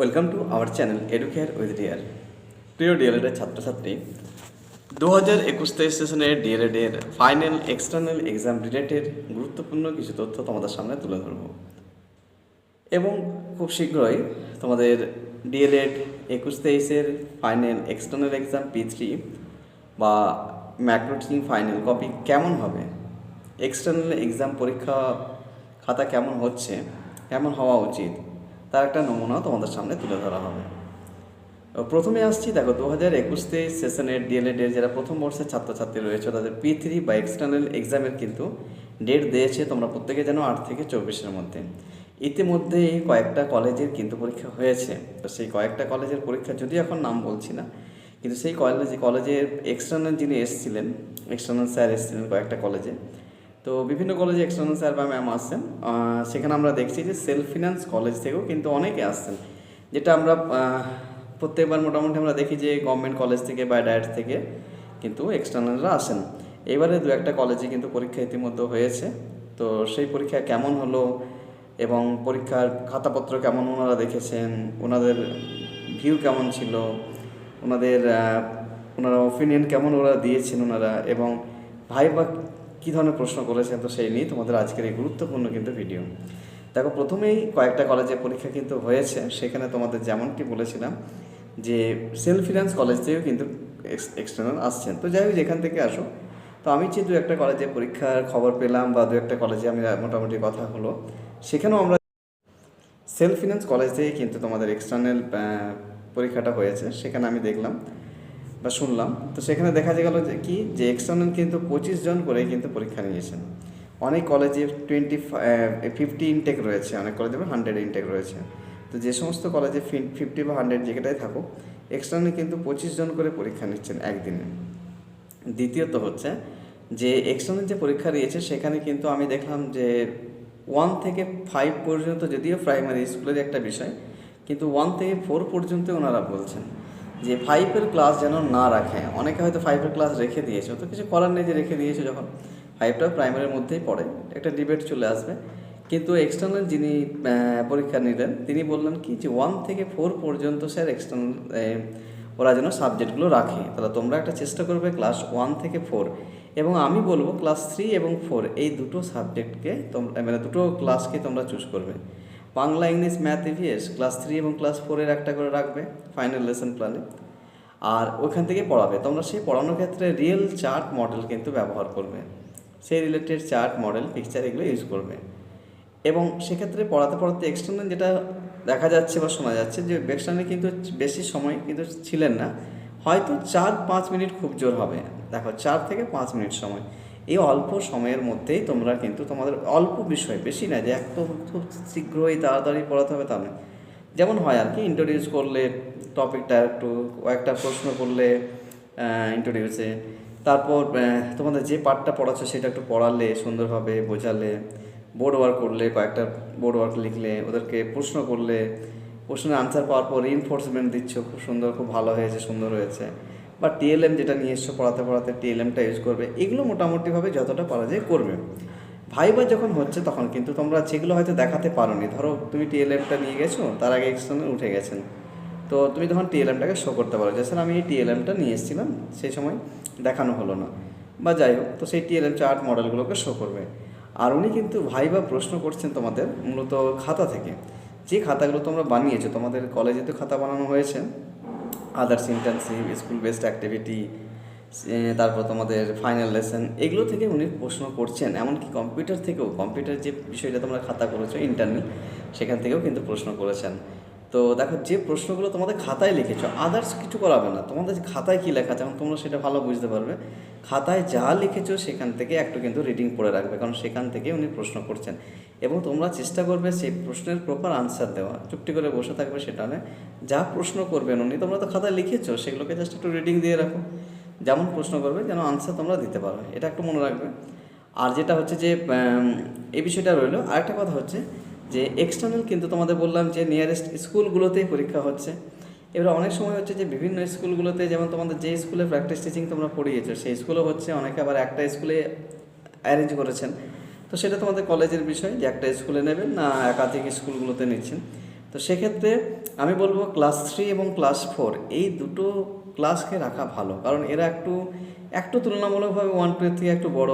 Welcome to our channel Educare with dear প্রিয় ডিএলএডের ছাত্রছাত্রী দু হাজার একুশ তেইশ সেশনের ডিএলএডের ফাইনাল এক্সটার্নাল এক্সাম রিলেটেড গুরুত্বপূর্ণ কিছু তথ্য তোমাদের সামনে তুলে ধরব। এবং খুব শীঘ্রই তোমাদের ডিএলএড একুশ তেইশের final external exam P three বা ম্যাক্রোটিং ফাইনাল কপি কেমন হবে? এক্সটার্নাল এক্সাম পরীক্ষা খাতা কেমন হচ্ছে? কেমন হওয়া উচিত? তার একটা নমুনা তোমাদের সামনে তুলে ধরা হবে। প্রথমে আসছি, দেখো, দু হাজার একুশ তেইশ সেশনের ডিএলএডের যারা প্রথম বর্ষের ছাত্রছাত্রী রয়েছে, তাদের পি থ্রি বা এক্সটার্নাল এক্সামের কিন্তু ডেট দিয়েছে তোমরা প্রত্যেকে যেন আট থেকে চব্বিশের মধ্যে। ইতিমধ্যে কয়েকটা কলেজের কিন্তু পরীক্ষা হয়েছে। তো সেই কয়েকটা কলেজের পরীক্ষা যদি এখন নাম বলছি না, কিন্তু সেই কলেজে, কলেজের এক্সটার্নাল যিনি এসেছিলেন এক্সটার্নাল স্যার এসেছিলেন কয়েকটা কলেজে তো বিভিন্ন কলেজে এক্সটার্নাল স্যার বা ম্যাম আসছেন। সেখানে আমরা দেখছি যে সেলফ ফিনান্স কলেজ থেকেও কিন্তু অনেকে আসছেন। যেটা আমরা প্রত্যেকবার মোটামুটি আমরা দেখি যে গভর্নমেন্ট কলেজ থেকে বা ডায়েট থেকে কিন্তু এক্সটার্নালরা আসেন। এবারে দু একটা কলেজে কিন্তু পরীক্ষা ইতিমধ্যে হয়েছে। তো সেই পরীক্ষা কেমন হলো এবং পরীক্ষার খাতাপত্র কেমন ওনারা দেখেছেন? ওনাদের ভিউ কেমন ছিল? ওনাদের ওনারা ওপিনিয়ন কেমন ওরা দিয়েছেন ওনারা? এবং ভাই বা কী ধরনের প্রশ্ন করেছেন? তো সেই নিয়ে তোমাদের আজকের এই গুরুত্বপূর্ণ কিন্তু ভিডিও দেখো, প্রথমেই কয়েকটা কলেজে পরীক্ষা কিন্তু হয়েছে। সেখানে তোমাদের যেমনটি বলেছিলাম যে সেলফ ফিনান্স কলেজ থেকেও কিন্তু এক্সটার্নাল আসছেন। তো যাই হোক, যেখান থেকে আসো তো আমি যে দু একটা কলেজে পরীক্ষার খবর পেলাম বা দু একটা কলেজে আমি মোটামুটি কথা হলো, সেখানেও আমরা সেলফ ফিনান্স কলেজ থেকে কিন্তু তোমাদের এক্সটার্নাল পরীক্ষাটা হয়েছে। সেখানে আমি দেখলাম বা শুনলাম। তো সেখানে দেখা গেল যে কি? যে এক্সটার্নাল কিন্তু পঁচিশ জন করে কিন্তু পরীক্ষা নিয়েছেন। অনেক কলেজে টোয়েন্টি ফিফটি ইনটেক রয়েছে। অনেক কলেজে হান্ড্রেড ইনটেক রয়েছে। তো যে সমস্ত কলেজে ফিফটি বা হান্ড্রেড যেটাই থাকুক এক্সটার্নাল কিন্তু পঁচিশ জন করে পরীক্ষা নিচ্ছেন একদিনে। দ্বিতীয়ত হচ্ছে যে এক্সটার্নাল যে পরীক্ষা দিয়েছে, সেখানে কিন্তু আমি দেখলাম যে ওয়ান থেকে ফাইভ পর্যন্ত, যদিও প্রাইমারি স্কুলের একটা বিষয়, কিন্তু ওয়ান থেকে ফোর পর্যন্ত ওনারা বলছেন। যে ফাইভের ক্লাস যেন না রাখে। অনেকে হয়তো ফাইভের ক্লাস রেখে দিয়েছে তো কিছু করার নেই যে রেখে দিয়েছে যখন ফাইভটা প্রাইমারির মধ্যেই পড়ে। একটা ডিবেট চলে আসবে। কিন্তু এক্সটার্নাল যিনি পরীক্ষা নিলেন, তিনি বললেন কি যে ওয়ান থেকে ফোর পর্যন্ত স্যার এক্সটার্নাল ওরা যেন সাবজেক্টগুলো রাখে। তাহলে তোমরা একটা চেষ্টা করবে ক্লাস ওয়ান থেকে ফোর এবং আমি বলব ক্লাস থ্রি এবং ফোর এই দুটো সাবজেক্টকে তোমরা মানে দুটো ক্লাসকে তোমরা চুজ করবে। Bangla, English, math, EVS, class three এবং ক্লাস ফোরের একটা করে রাখবে ফাইনাল লেসন প্ল্যানে। আর ওইখান থেকে পড়াবে। তোমরা সেই পড়ানোর ক্ষেত্রে রিয়েল চার্ট মডেল কিন্তু ব্যবহার করবে। সেই রিলেটেড চার্ট মডেল পিকচার এগুলো ইউজ করবে। এবং সেক্ষেত্রে পড়াতে পড়াতে এক্সটার্নাল যেটা দেখা যাচ্ছে বা শোনা যাচ্ছে যে এক্সটার্নাল কিন্তু বেশি সময় কিন্তু ছিলেন না। হয়তো চার পাঁচ মিনিট খুব জোর হবে। দেখো, চার থেকে পাঁচ মিনিট সময়। এই অল্প সময়ের মধ্যেই তোমরা কিন্তু তোমাদের অল্প বিষয়, বেশি না যে একদম খুব শীঘ্রই তাড়াতাড়ি পড়াতে হবে তা নয়। যেমন হয় আর কি ইন্ট্রোডিউস করলে টপিকটা একটু কয়েকটা প্রশ্ন করলে ইন্ট্রোডিউসে তারপর তোমাদের যে পার্টটা পড়াচ্ছ সেটা একটু পড়ালে, সুন্দরভাবে বোঝালে বোর্ড ওয়ার্ক করলে, কয়েকটা বোর্ড ওয়ার্ক লিখলে, ওদেরকে প্রশ্ন করলে প্রশ্নের আনসার পাওয়ার পর রিনফোর্সমেন্ট দিচ্ছ। খুব সুন্দর, খুব ভালো হয়েছে, সুন্দর হয়েছে। বা টিএলএম যেটা নিয়ে এসছো, পড়াতে পড়াতে টিএলএমটা ইউজ করবে, এগুলো মোটামুটিভাবে যতটা পারা যায় করবে। ভাইবা যখন হচ্ছে তখন কিন্তু তোমরা যেগুলো হয়তো দেখাতে পারো নি ধরো তুমি টিএলএমটা নিয়ে গেছো, তার আগে এক্সটার্নাল উঠে গেছেন তো তুমি তখন টিএলএমটাকে শো করতে পারো। যে স্যার আমি এই টিএলএমটা নিয়ে এসেছিলাম, সেই সময় দেখানো হলো না। বা যাই হোক, তো সেই টিএলএম চার্ট মডেলগুলোকে শো করবে। আর উনি কিন্তু ভাইবা প্রশ্ন করছেন তোমাদের মূলত খাতা থেকে। যে খাতাগুলো তোমরা বানিয়েছো, তোমাদের কলেজে তো খাতা বানানো হয়েছে। Others internship school based activity তারপর তোমাদের ফাইনাল লেসন এগুলো থেকে উনি প্রশ্ন করছেন। এমনকি কম্পিউটার থেকেও কম্পিউটার যে বিষয়টা তোমরা খাতা করেছ ইন্টারনাল সেখান থেকেও কিন্তু প্রশ্ন করেছেন। তো দেখো, যে প্রশ্নগুলো তোমাদের খাতায় লিখেছো আদার্স কিছু করাবে না। তোমাদের খাতায় কী লেখা এখন তোমরা সেটা ভালো বুঝতে পারবে। খাতায় যা লিখেছো, সেখান থেকে একটু কিন্তু রিডিং পড়ে রাখবে, কারণ সেখান থেকে উনি প্রশ্ন করছেন। এবং তোমরা চেষ্টা করবে সেই প্রশ্নের প্রপার আনসার দেওয়া, চুপটি করে বসে থাকবে সেটা নয়। যা প্রশ্ন করবেন উনি, তোমরা তো খাতায় লিখেছো, সেগুলোকে জাস্ট একটু রিডিং দিয়ে রাখো। যেমন প্রশ্ন করবে, যেন আনসার তোমরা দিতে পারো। এটা একটু মনে রাখবে। আর যেটা হচ্ছে যে এই বিষয়টা রইল। আরেকটা কথা হচ্ছে যে এক্সটার্নাল কিন্তু তোমাদের বললাম যে নিয়ারেস্ট স্কুলগুলোতেই পরীক্ষা হচ্ছে। এবার অনেক সময় হচ্ছে যে বিভিন্ন স্কুলগুলোতে যেমন তোমাদের যে স্কুলে প্র্যাকটিস টিচিং তোমরা পড়িয়েছো, সেই স্কুলও হচ্ছে অনেকে আবার একটা স্কুলে অ্যারেঞ্জ করেছেন। তো সেটা তোমাদের কলেজের বিষয় যে একটা স্কুলে নেবেন না একাধিক স্কুলগুলোতে নিচ্ছেন। তো সেক্ষেত্রে আমি বলব ক্লাস থ্রি এবং ক্লাস ফোর এই দুটো ক্লাসকে রাখা ভালো। কারণ এরা একটু একটু তুলনামূলকভাবে ওয়ান টু থেকে একটু বড়।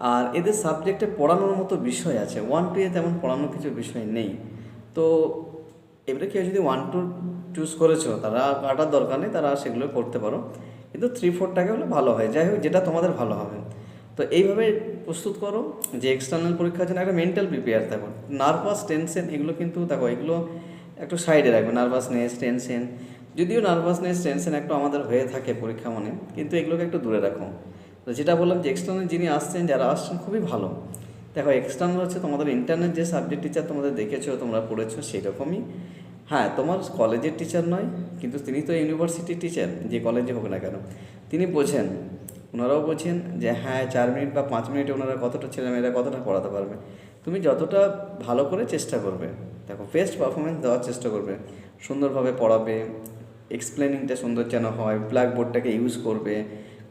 আর এদের সাবজেক্টে পড়ানোর মতো বিষয় আছে। ওয়ান টু এ তেমন পড়ানোর কিছু বিষয় নেই। তো এবারে কেউ যদি ওয়ান টু চুজ করেছ, তারা কাটার দরকার নেই, তারা সেগুলো করতে পারো। কিন্তু থ্রি ফোরটাকে হলে ভালো হয়। যাই হোক, যেটা তোমাদের ভালো হবে। তো এইভাবে প্রস্তুত করো যে এক্সটার্নাল পরীক্ষার জন্য একটা মেন্টাল প্রিপেয়ার থাকো। নার্ভাস টেনশন এগুলো কিন্তু দেখো, এগুলো একটু সাইডে রাখবে। নার্ভাসনেস টেনশন যদিও নার্ভাসনেস টেনশন একটু আমাদের হয়ে থাকে পরীক্ষা মনে, কিন্তু এগুলোকে একটু দূরে রাখো। তো যেটা বললাম যে এক্সটার্নাল যিনি আসছেন, যারা আসছেন খুবই ভালো। দেখো এক্সটার্নাল হচ্ছে তোমাদের ইন্টারনেট যে সাবজেক্ট টিচার তোমাদের দেখেছ, তোমরা পড়েছো সেরকমই। হ্যাঁ তোমার কলেজের টিচার নয়, কিন্তু তিনি তো ইউনিভার্সিটির টিচার যে কলেজে হোক না কেন। তিনি বোঝেন, ওনারাও বোঝেন যে হ্যাঁ চার মিনিট বা পাঁচ মিনিটে ওনারা কতটা ছেলেমেয়েরা কতটা পড়াতে পারবে। তুমি যতটা ভালো করে চেষ্টা করবে, দেখো বেস্ট পারফরমেন্স দেওয়ার চেষ্টা করবে। সুন্দরভাবে পড়াবে এক্সপ্লেনিংটা সুন্দর যেন হয় ব্ল্যাকবোর্ডটাকে ইউজ করবে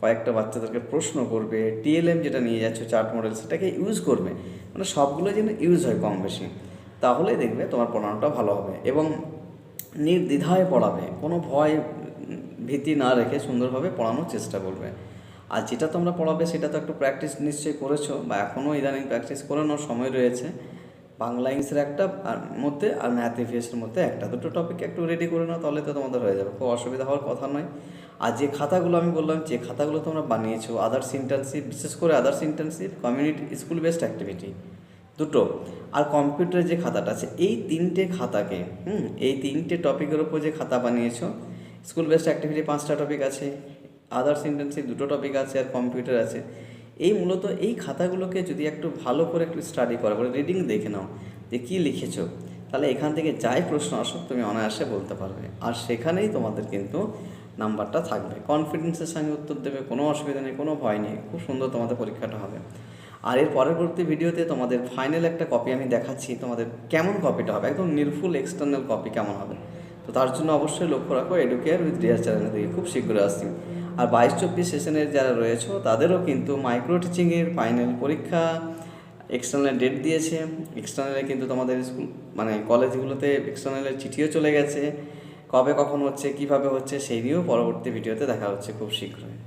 কয়েকটা বাচ্চাদেরকে প্রশ্ন করবে, টিএলএম যেটা নিয়ে যাচ্ছ, চার্ট মডেল, সেটাকে ইউজ করবে। মানে সবগুলো যেন ইউজ হয় কম বেশি। তাহলে দেখবে তোমার পড়ানোটা ভালো হবে এবং নির্দ্বিধায় পড়াবে। কোনো ভয় ভীতি না রেখে সুন্দরভাবে পড়ানোর চেষ্টা করবে। আর যেটা তোমরা পড়াবে, সেটা তো একটু প্র্যাকটিস নিশ্চয়ই করেছ বা এখনও ইদানিং প্র্যাকটিস করে নেওয়ার সময় রয়েছে। বাংলা ইংলিশের একটা আর মধ্যে আর ম্যাথ ইভিএসের মধ্যে একটা, দুটো টপিক একটু রেডি করে নাও, তাহলে তো তোমাদের হয়ে যাবে। খুব অসুবিধা হওয়ার কথা নয়। আর যে খাতাগুলো আমি বললাম, যে খাতাগুলো তোমরা বানিয়েছো আদার্স ইন্টার্নশিপ বিশেষ করে others internship community school based activity দুটো। আর কম্পিউটারের যে খাতাটা আছে, এই তিনটে খাতাকে, হুম, এই তিনটে টপিকের ওপর যে খাতা বানিয়েছো স্কুল বেসড অ্যাক্টিভিটি পাঁচটা টপিক আছে আদার্স ইন্টার্নশিপ দুটো টপিক আছে, আর কম্পিউটার আছে। এই মূলত এই খাতাগুলোকে যদি একটু ভালো করে একটু স্টাডি করা করে রিডিং দেখে নাও, যে কী লিখেছো, তাহলে এখান থেকে যাই প্রশ্ন আসুক, তুমি অনায়াসে বলতে পারবে। আর সেখানেই তোমাদের কিন্তু নাম্বারটা থাকবে। কনফিডেন্সের সঙ্গে উত্তর দেবে, কোনো অসুবিধা নেই, কোনো ভয় নেই, খুব সুন্দর তোমাদের পরীক্ষাটা হবে। আর এর পরবর্তী ভিডিওতে তোমাদের ফাইনাল একটা কপি আমি দেখাচ্ছি, তোমাদের কেমন কপিটা হবে, একদম নির্ফুল এক্সটার্নাল কপি কেমন হবে। তো তার জন্য অবশ্যই লক্ষ্য রাখো এডুকেয়ার উইথ রিয়ার চ্যানেল থেকে খুব শীঘ্রই আসছি। আর বাইশ চব্বিশ সেশনের যারা রয়েছে, তাদেরও কিন্তু মাইক্রো টিচিংয়ের ফাইনাল পরীক্ষা এক্সটার্নাল ডেট দিয়েছে। এক্সটার্নালে কিন্তু তোমাদের স্কুল মানে কলেজগুলোতে এক্সটার্নালের চিঠিও চলে গেছে। কবে কখন হচ্ছে কীভাবে হচ্ছে সেই নিয়েও পরবর্তী ভিডিওতে দেখা হচ্ছে খুব শীঘ্রই।